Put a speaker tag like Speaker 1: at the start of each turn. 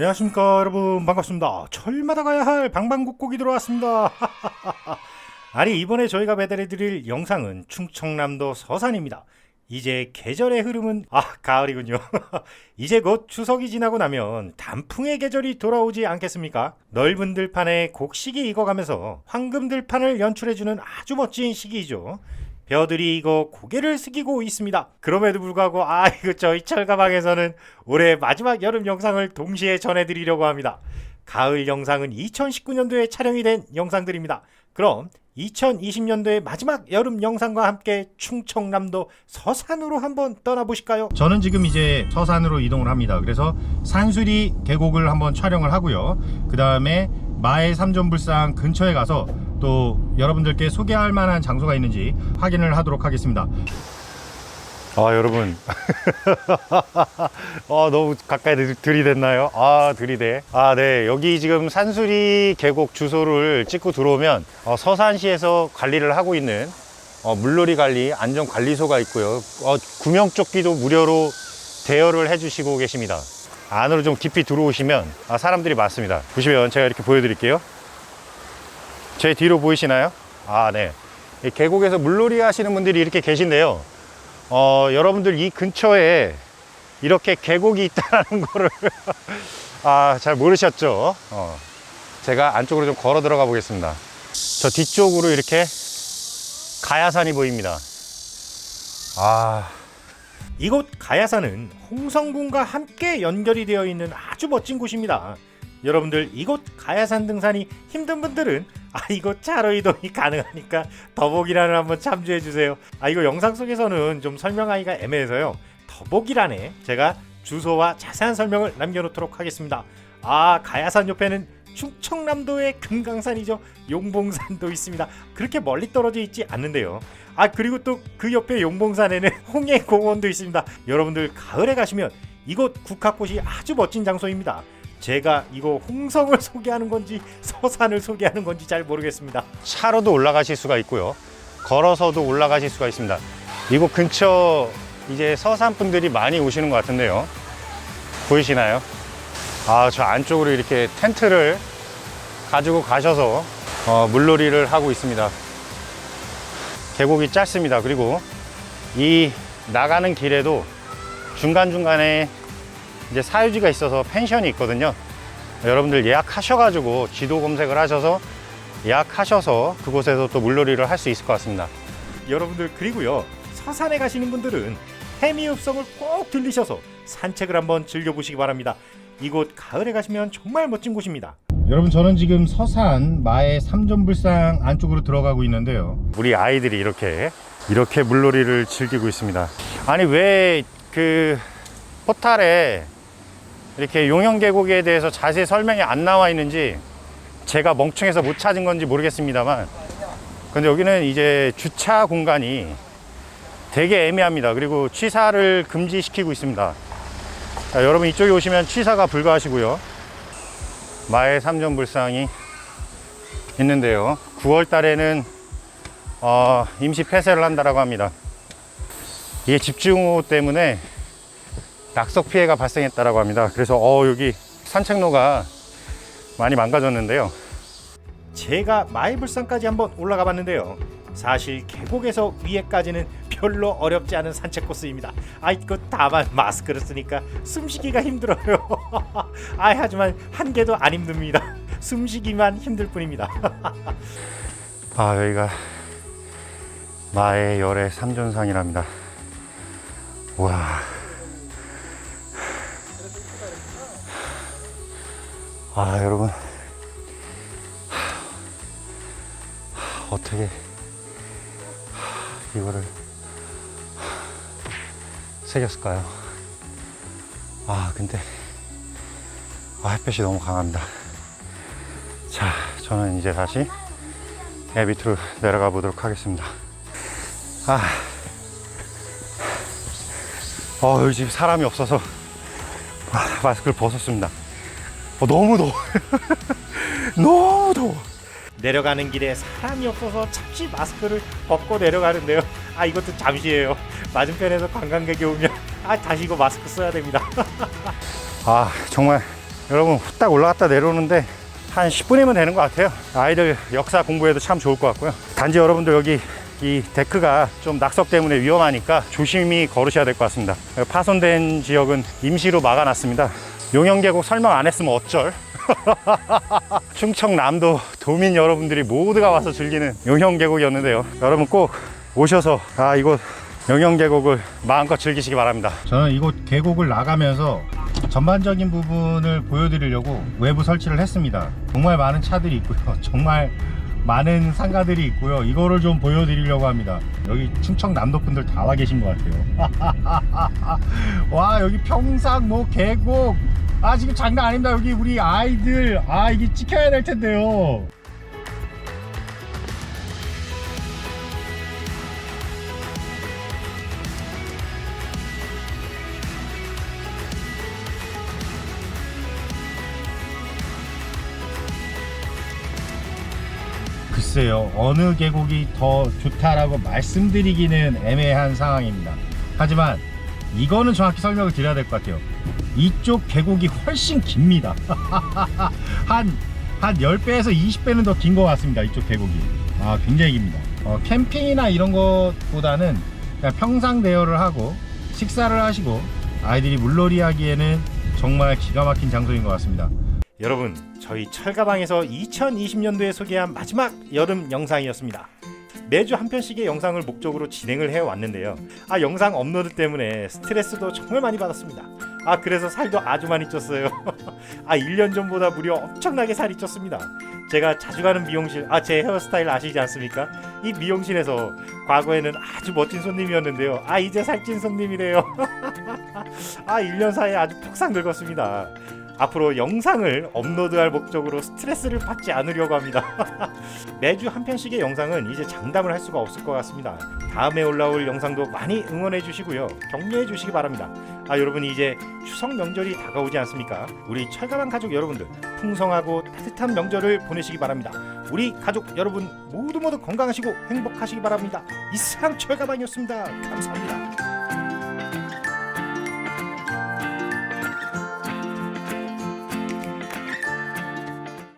Speaker 1: 안녕하십니까 여러분 반갑습니다. 철마다 가야 할 방방곡곡이 들어왔습니다. 아니 이번에 저희가 배달해드릴 영상은 충청남도 서산입니다. 이제 계절의 흐름은 아 가을이군요. 이제 곧 추석이 지나고 나면 단풍의 계절이 돌아오지 않겠습니까? 넓은 들판에 곡식이 익어가면서 황금 들판을 연출해주는 아주 멋진 시기이죠. 벼들이 이거 고개를 숙이고 있습니다. 그럼에도 불구하고 아 이거 저희 철가방에서는 올해 마지막 여름 영상을 동시에 전해드리려고 합니다. 가을 영상은 2019년도에 촬영이 된 영상들입니다. 그럼 2020년도의 마지막 여름 영상과 함께 충청남도 서산으로 한번 떠나보실까요? 저는 지금 이제 서산으로 이동을 합니다. 그래서 산수리 계곡을 한번 촬영을 하고요. 그 다음에 마의 삼존불상 근처에 가서 또 여러분들께 소개할 만한 장소가 있는지 확인을 하도록 하겠습니다. 아 여러분. 아 너무 가까이 들- 들이댔나요? 아 들이대. 아 네. 여기 지금 산수리 계곡 주소를 찍고 들어오면 어, 서산시에서 관리를 하고 있는 어, 물놀이 관리 안전관리소가 있고요. 어, 구명조끼도 무료로 대여를 해주시고 계십니다. 안으로 좀 깊이 들어오시면 아, 사람들이 많습니다. 보시면 제가 이렇게 보여드릴게요 제 뒤로 보이시나요? 아 네 계곡에서 물놀이 하시는 분들이 이렇게 계신데요 어, 여러분들 이 근처에 이렇게 계곡이 있다는 거를 아, 잘 모르셨죠? 어, 제가 안쪽으로 좀 걸어 들어가 보겠습니다. 저 뒤쪽으로 이렇게 가야산이 보입니다. 아. 이곳 가야산은 홍성군과 함께 연결이 되어 있는 아주 멋진 곳입니다. 여러분들 이곳 가야산 등산이 힘든 분들은 아 이거 차로 이동이 가능하니까 더보기란을 한번 참조해 주세요. 아 이거 영상 속에서는 좀 설명하기가 애매해서요. 더보기란에 제가 주소와 자세한 설명을 남겨놓도록 하겠습니다. 아 가야산 옆에는 충청남도의 금강산이죠. 용봉산도 있습니다. 그렇게 멀리 떨어져 있지 않는데요. 아 그리고 또 그 옆에 용봉산에는 홍해공원도 있습니다. 여러분들 가을에 가시면 이곳 국화꽃이 아주 멋진 장소입니다. 제가 이거 홍성을 소개하는 건지 서산을 소개하는 건지 잘 모르겠습니다. 차로도 올라가실 수가 있고요. 걸어서도 올라가실 수가 있습니다. 이곳 근처 이제 서산 분들이 많이 오시는 것 같은데요. 보이시나요? 아, 저 안쪽으로 이렇게 텐트를 가지고 가셔서 어, 물놀이를 하고 있습니다. 계곡이 짧습니다. 그리고 이 나가는 길에도 중간중간에 이제 사유지가 있어서 펜션이 있거든요. 여러분들 예약하셔가지고 지도 검색을 하셔서 예약하셔서 그곳에서 또 물놀이를 할 수 있을 것 같습니다. 여러분들 그리고요 서산에 가시는 분들은 해미읍성을 꼭 들리셔서 산책을 한번 즐겨보시기 바랍니다. 이곳 가을에 가시면 정말 멋진 곳입니다. 여러분 저는 지금 서산 마의 삼전불상 안쪽으로 들어가고 있는데요. 우리 아이들이 이렇게 이렇게 물놀이를 즐기고 있습니다. 아니 왜 그 포탈에 이렇게 용영계곡에 대해서 자세히 설명이 안 나와 있는지 제가 멍청해서 못 찾은 건지 모르겠습니다만 근데 여기는 이제 주차 공간이 되게 애매합니다. 그리고 취사를 금지시키고 있습니다. 자, 여러분 이쪽에 오시면 취사가 불가하시고요. 마의 삼전 불상이 있는데요. 9월 달에는 어, 임시 폐쇄를 한다라고 합니다. 이게 집중호우 때문에 낙석 피해가 발생했다라고 합니다. 그래서 어, 여기 산책로가 많이 망가졌는데요. 제가 마이불산까지 한번 올라가 봤는데요. 사실 계곡에서 위에까지는 별로 어렵지 않은 산책 코스입니다. 아 이거 다만 마스크를 쓰니까 숨쉬기가 힘들어요. 아 하지만 한 개도 안 힘듭니다. 숨쉬기만 힘들 뿐입니다. 아 여기가 마의 열의 삼존상이랍니다. 와. 아 여러분 어떻게 이거를 새겼을까요? 아 근데 아, 햇볕이 너무 강합니다. 자 저는 이제 다시 애 밑으로 내려가 보도록 하겠습니다. 아, 어 지금 사람이 없어서 아, 마스크를 벗었습니다. 어, 너무 더워. 너무 더워. 내려가는 길에 사람이 없어서 잠시 마스크를 벗고 내려가는데요. 아 이것도 잠시예요. 맞은편에서 관광객이 오면 아 다시 이거 마스크 써야 됩니다. 아 정말 여러분 후딱 올라갔다 내려오는데 한 10분이면 되는 것 같아요. 아이들 역사 공부에도 참 좋을 것 같고요. 단지 여러분들 여기 이 데크가 좀 낙석 때문에 위험하니까 조심히 걸으셔야 될 것 같습니다. 파손된 지역은 임시로 막아놨습니다. 용영계곡 설명 안 했으면 어쩔? 충청남도 도민 여러분들이 모두가 와서 즐기는 용영계곡이었는데요. 여러분 꼭 오셔서 아 이곳 영영계곡을 마음껏 즐기시기 바랍니다. 저는 이곳 계곡을 나가면서 전반적인 부분을 보여드리려고 외부 설치를 했습니다. 정말 많은 차들이 있고요. 정말 많은 상가들이 있고요. 이거를 좀 보여드리려고 합니다. 여기 충청남도 분들 다 와 계신 것 같아요. 와 여기 평상 뭐 계곡 아 지금 장난 아닙니다. 여기 우리 아이들 아 이게 찍혀야 될 텐데요. 글쎄요. 어느 계곡이 더 좋다라고 말씀드리기는 애매한 상황입니다. 하지만 이거는 정확히 설명을 드려야 될 것 같아요. 이쪽 계곡이 훨씬 깁니다. 한, 한 10배에서 20배는 더 긴 것 같습니다 이쪽 계곡이. 아 굉장히 깁니다. 어, 캠핑이나 이런 것보다는 그냥 평상 대여를 하고 식사를 하시고 아이들이 물놀이 하기에는 정말 기가 막힌 장소인 것 같습니다. 여러분 저희 철가방에서 2020년도에 소개한 마지막 여름 영상이었습니다. 매주 한 편씩의 영상을 목적으로 진행을 해왔는데요. 아 영상 업로드 때문에 스트레스도 정말 많이 받았습니다. 아 그래서 살도 아주 많이 쪘어요. 아 1년 전보다 무려 엄청나게 살이 쪘습니다. 제가 자주 가는 미용실 아 제 헤어스타일 아시지 않습니까? 이 미용실에서 과거에는 아주 멋진 손님이었는데요. 아 이제 살찐 손님이래요. 아 1년 사이에 아주 폭삭 늙었습니다 앞으로 영상을 업로드할 목적으로 스트레스를 받지 않으려고 합니다. 매주 한 편씩의 영상은 이제 장담을 할 수가 없을 것 같습니다. 다음에 올라올 영상도 많이 응원해 주시고요. 격려해 주시기 바랍니다. 아 여러분 이제 추석 명절이 다가오지 않습니까? 우리 철가방 가족 여러분들 풍성하고 따뜻한 명절을 보내시기 바랍니다. 우리 가족 여러분 모두 모두 건강하시고 행복하시기 바랍니다. 이상 철가방이었습니다. 감사합니다.